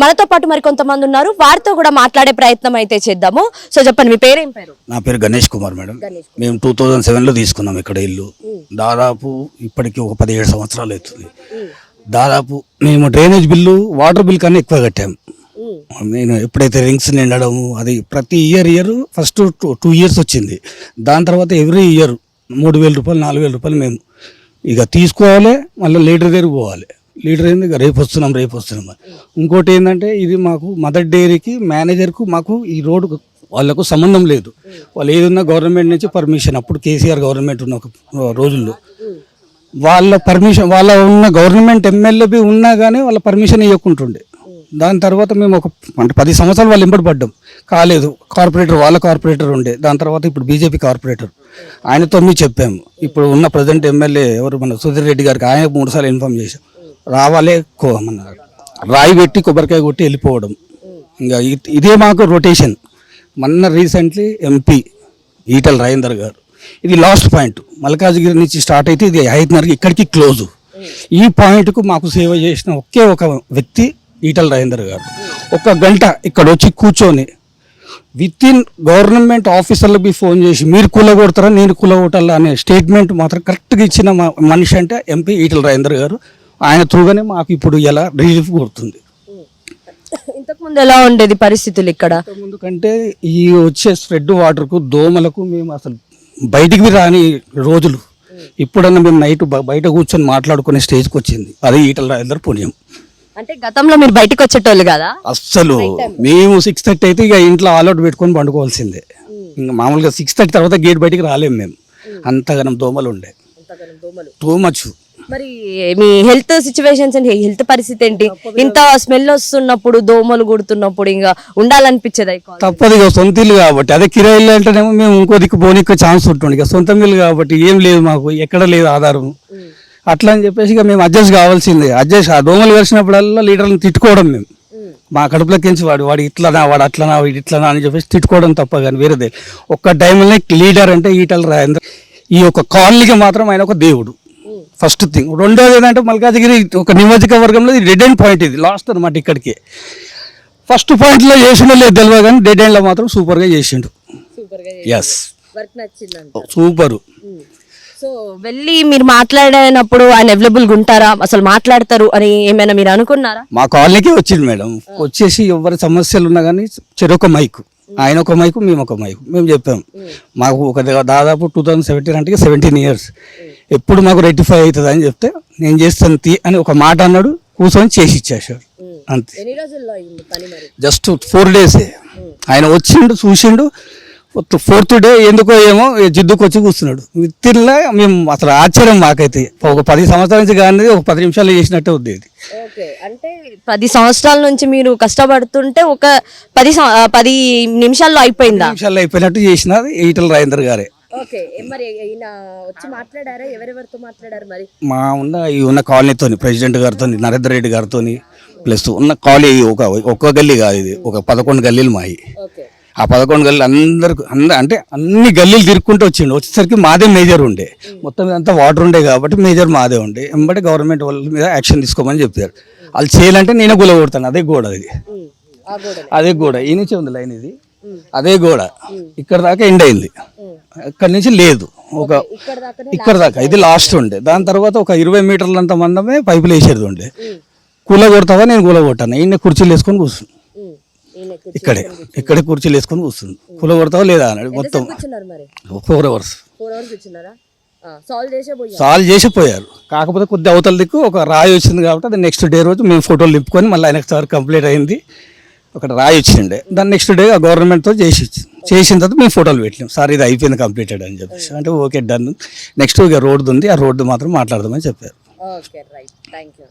మనతో పాటు మరి కొంతమంది ఉన్నారు. వారితో కూడా మాట్లాడే ప్రయత్నం అయితే చేద్దాము. సో చెప్పండి మీ పేరేం పేరు? నా పేరు గణేష్ కుమార్ మేడం. మేము టూ థౌజండ్ సెవెన్లో తీసుకున్నాం ఇక్కడ ఇల్లు. దాదాపు ఇప్పటికి ఒక పదిహేడు సంవత్సరాలు అవుతుంది. దాదాపు మేము డ్రైనేజ్ బిల్లు వాటర్ బిల్ కన్నా ఎక్కువ కట్టాము నేను ఎప్పుడైతే రింగ్స్ నిండడం అది ప్రతి year year first two two years వచ్చింది. దాని తర్వాత ఎవ్రీ ఇయర్ మూడు వేల రూపాయలు నాలుగు వేల రూపాయలు మేము ఇక తీసుకోవాలి మళ్ళీ లీటర్ దగ్గర పోవాలి. లీడర్ ఏంది? రేపు వస్తున్నాం రేపు వస్తున్నాం ఇంకోటి ఏంటంటే ఇది మాకు మదర్ డైరీకి మేనేజర్కు మాకు ఈ రోడ్డు వాళ్ళకు సంబంధం లేదు. వాళ్ళు ఏదన్నా గవర్నమెంట్ నుంచి పర్మిషన్ అప్పుడు కేసీఆర్ గవర్నమెంట్ ఉన్న ఒక రోజుల్లో వాళ్ళ పర్మిషన్ వాళ్ళ ఉన్న గవర్నమెంట్ ఎమ్మెల్యే ఉన్నా కానీ వాళ్ళ పర్మిషన్ ఇవ్వకుంటుండే దాని తర్వాత మేము ఒక అంటే పది సంవత్సరాలు వాళ్ళు ఇంబడి పడ్డాం. కాలేదు కార్పొరేటర్ వాళ్ళ కార్పొరేటర్ ఉండే. దాని తర్వాత ఇప్పుడు బీజేపీ కార్పొరేటర్. ఆయనతో మేము చెప్పాము. ఇప్పుడు ఉన్న ప్రజెంట్ ఎమ్మెల్యే ఎవరు? మన సుధీర్ రెడ్డి గారికి ఆయన మూడు సార్లు ఇన్ఫామ్ చేశాం. రావాలే కోమన్నారు. రాయి పెట్టి కొబ్బరికాయ కొట్టి వెళ్ళిపోవడం. ఇంకా ఇ- ఇదే మాకు రొటేషన్ మొన్న రీసెంట్లీ ఎంపీ ఈటల రాజేందర్ గారు. ఇది లాస్ట్ పాయింట్ మల్కాజ్గిరి నుంచి స్టార్ట్ అయితే ఇది ఐదున్నరకి ఇక్కడికి క్లోజ్ ఈ పాయింట్కు మాకు సేవ చేసిన ఒకే ఒక వ్యక్తి ఈటల రాజేందర్ గారు. ఒక గంట ఇక్కడ వచ్చి కూర్చొని విత్ ఇన్ గవర్నమెంట్ ఆఫీసర్లకి ఫోన్ చేసి మీరు కూలగొడతారా నేను కూలగొట్టాలా అనే స్టేట్మెంట్ మాత్రం కరెక్ట్గా ఇచ్చిన మ- మనిషి అంటే ఎంపీ ఈటల రాజేందర్ గారు. ఆయన త్రూగానే మాకు ఇప్పుడు ఎలా రిలీఫ్ కొడుతుంది ఇంతకు ముందు ఎలా ఉండేది పరిస్థితులు ఇక్కడ? ముందు కంటే ఈ వచ్చే స్ప్రెడ్ వాటర్కు దోమలకు మేము అసలు బయటికి రాని రోజులు. ఇప్పుడన్నా మేము నైట్ బయట కూర్చొని మాట్లాడుకునే స్టేజ్కి వచ్చింది. అది ఈటల రాజేందర్ పుణ్యం. అంటే గతంలో మీరు బయటకు వచ్చేటోళ్ళు కదా? అస్సలు. మేము సిక్స్ థర్టీ అయితే ఇక ఇంట్లో ఆల్అౌట్ పెట్టుకొని పండుకోవాల్సిందే. ఇంకా మామూలుగా సిక్స్ థర్టీ తర్వాత గేట్ బయటికి రాలేము మేము. అంతగానం దోమలు ఉండే. టూ మచ్ మరి మీ హెల్త్ సిచ్యువేషన్స్ అండి హెల్త్ పరిస్థితి ఏంటి? ఇంత స్మెల్ వస్తున్నప్పుడు దోమలు కుడుతున్నప్పుడు ఇంకా ఉండాలనిపించేది. తప్పదు ఇక సొంత ఇల్లు కాబట్టి. అదే కిరాయిలు అంటేనేమో మేము ఇంకో దిక్కు పోనీకి ఛాన్స్ ఉంటుంది ఇక సొంత ఇల్లు కాబట్టి ఏం లేదు మాకు ఎక్కడ లేదు ఆధారం. అట్లా అని చెప్పేసి ఇక మేము అడ్జస్ట్ కావాల్సిందే. అడ్జస్ట్ ఆ దోమలు కలిసినప్పుడల్లా లీడర్లను తిట్టుకోవడం మేము. మా కడుపులోకించి వాడు వాడు ఇట్లనా వాడు అట్లనా వీడు ఇట్లనా అని చెప్పేసి తిట్టుకోవడం తప్ప కానీ వేరేదే. ఒక్క టైంలో లీడర్ అంటే ఈటల రాజేంద్ర ఈ యొక్క కాలనీకి మాత్రం ఆయన ఒక దేవుడు. First thing. రెండోది ఏంటంటే మల్కాజ్గిరి ఒక నియోజకవర్గంలో ఇది డెడ్ ఎండ్ పాయింట్ ఇది లాస్ట్ అనమాట ఇక్కడికి. ఫస్ట్ పాయింట్లో చేసిండో లేదు తెలియదు కానీ డెడ్ ఎండ్లో మాత్రం సూపర్గా చేసిండు. ఎస్ సూపరు సో వెళ్ళి మీరు మాట్లాడినప్పుడు ఆయన అవైలబుల్ ఉంటారా? అసలు మాట్లాడతారు అని ఏమైనా మీరు అనుకున్నారా? మా కాలనీకి వచ్చింది మేడం. వచ్చేసి ఎవరి సమస్యలు ఉన్నా కానీ చెరొక మైకు ఆయన ఒక మైకు మేము ఒక మైకు. మేము చెప్పాం. మాకు ఒక దాదాపు టూ థౌజండ్ సెవెంటీన్ అంటే సెవెంటీన్ ఇయర్స్ ఎప్పుడు మాకు రెక్టిఫై అవుతుంది అని చెప్తే నేను చేస్తాను తీ అని ఒక మాట అన్నాడు కూర్చొని చేసి ఇచ్చేసాడు అంతే. జస్ట్ ఫోర్ డేసే ఆయన వచ్చిండు చూసిండు ఫోర్త్ డే ఎందుకో ఏమో జిద్దుకు వచ్చి కూర్చున్నాడు. విత్తిన్లా మేము అసలు ఆశ్చర్యం మాకైతే. ఒక పది సంవత్సరాల నుంచి కానీ ఒక పది నిమిషాలు చేసినట్టే ఉంది ఇది. అంటే పది సంవత్సరాల నుంచి మీరు కష్టపడుతుంటే ఒక పది పది నిమిషాల్లో అయిపోయిందా? నిమిషాల్లో అయిపోయినట్టు చేసినది ఈటల రాజేందర్ గారే. మా ఉన్న ఈ ఉన్న కాలనీతో ప్రెసిడెంట్ గారితో నరేందర్ రెడ్డి గారితో ప్లస్ ఉన్న కాలనీ ఒక ఒక్క గల్లీ కాదు ఇది ఒక పదకొండు గల్లీలు మాయి. ఆ పదకొండు గల్లీలు అందరికి అంద అంటే అన్ని గల్లీలు తిరుక్కుంటూ వచ్చిండు. వచ్చేసరికి మాదే మేజర్ ఉండే. మొత్తం అంతా వాటర్ ఉండే కాబట్టి మేజర్ మాదే ఉండే. ఎంబటి గవర్నమెంట్ వాళ్ళ మీద యాక్షన్ తీసుకోమని చెప్పారు. వాళ్ళు చేయాలంటే నేనే గుల కొడతాను. అదే గోడ అది అదే గోడ. ఈ నుంచి ఉంది లైన్ ఇది. అదే గోడ. ఇక్కడ దాకా ఎండ్ అయింది. ఇక్కడ నుంచి లేదు. ఒక ఇక్కడ దాకా. ఇది లాస్ట్ ఉండే. దాని తర్వాత ఒక ఇరవై మీటర్లంత మందమే పైపులు వేసేది ఉండే. కూల కొడతావా? నేను కూల కొట్టాను ఈయన కుర్చీలు వేసుకొని కూర్చున్నాను ఇక్కడే ఇక్కడే కుర్చీలు వేసుకొని కూర్చుంది. కూల కొడతావా లేదా అన్నాడు మొత్తం. ఫోర్ అవర్స్ సాల్వ్ చేసే పోయారు. కాకపోతే కొద్ది అవతల దిక్కు ఒక రాయి వచ్చింది కాబట్టి అది నెక్స్ట్ డే రోజు మేము ఫోటోలు నింపుకొని మళ్ళీ నెక్స్ట్ సార్ కంప్లీట్ అయింది. ఒక రాయి వచ్చిండే. దాన్ని నెక్స్ట్ డే ఆ గవర్నమెంట్తో చేసి చేసిన తర్వాత మేము ఫోటోలు పెట్టినాం. సార్ ఇది అయిపోయింది కంప్లీటెడ్ అని చెప్పేసి. అంటే ఓకే డన్ నెక్స్ట్ ఇక రోడ్డు ఉంది ఆ రోడ్డు మాత్రం మాట్లాడదామని చెప్పారు. Okay right thank you